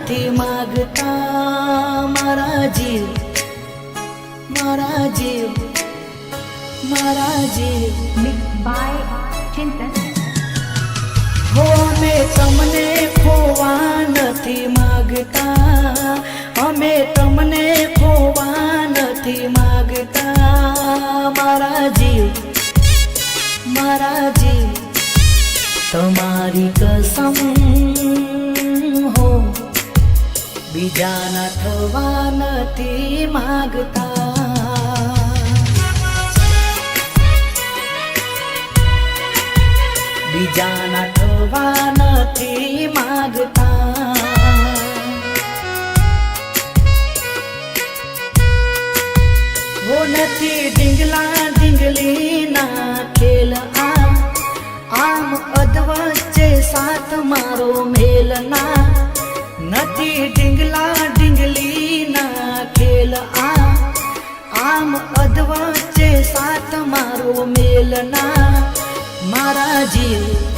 નથી માગતા મારા જીવ મારા જીવ મારા જીવ mixed by Chintan. હો અમે તમને ખોવા નથી માગતા અમે તમને ખોવા નથી માગતા મારા જીવ મારા જીવ તમારી કસમ હો બીજાના થવા નથી માગતા. બીજાના થવા નથી માગતા. હો નથી ડીંગલા ડીંગલી ના ખેલ આમ આમ અધવચ્ચે સાથ મારો મેલના. નથી ડીંગલા ડીંગલી ના ખેલ આમ આમ અધવચ્ચે સાથ મારો મેલના મારા મારાજી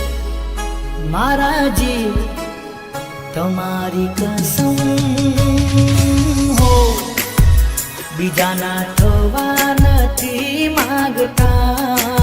મારા જીવ, તમારી કસમ હો. બીજાના થવા નથી માગતા.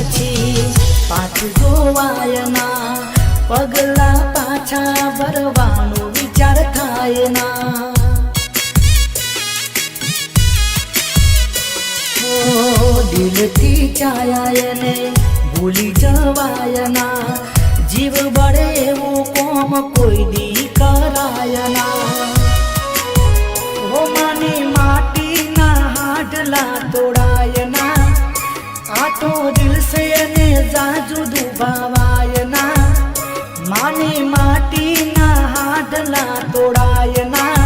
પછી પાછું જોવાય ના પગલા પાછા ભરવાનો વિચાર થાય ના. દિલથી ચાયા ને ભૂલી જવાય ના. જીવ બળે એવું કોમ કોઈ દી કરાય જાજુ દુભાવાય ના માની માટીના હાથલા તોડાય ના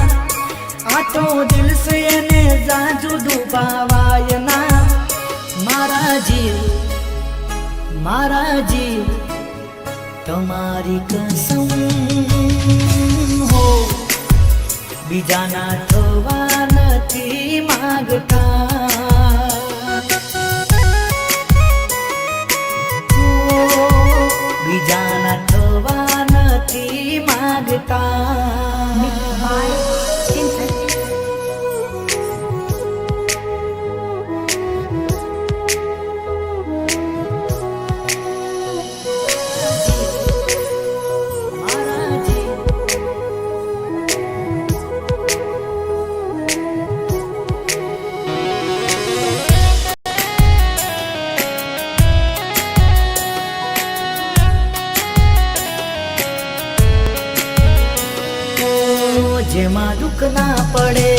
આ તો દિલ સે ને જાજુ દુભાવાય ના મારા જીવ મારા જીવ, તમારી કસમ હો. બીજાના થવા નથી માગતા. જેમાં દુઃખ ના પડે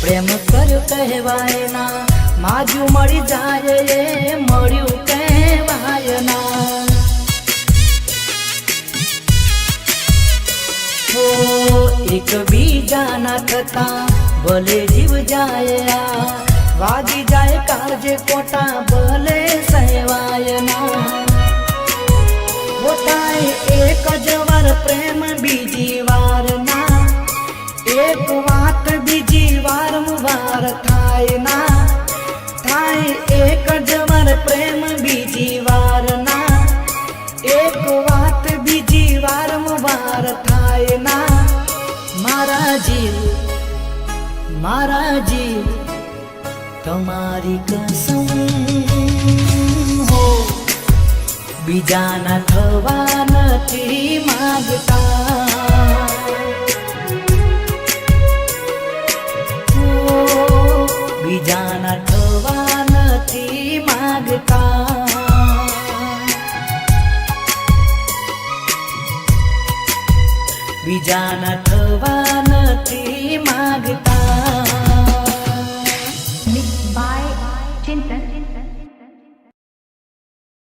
પ્રેમ કર્યો કહેવાય ના માજુ મળી જાય એ મળ્યું કહેવાય ના હો એક બીજાના થતા ભલે જીવ જાય આ વાગી જાય કાળજે કોટા ભલે સહેવાય ના પોતાય એક જ વાર મારા જીવ, તમારી કસમ હો. બીજાના થવા નથી માગતા. બીજાના થવા નથી માગતા. બીજાના થવા નથી માગતા. love.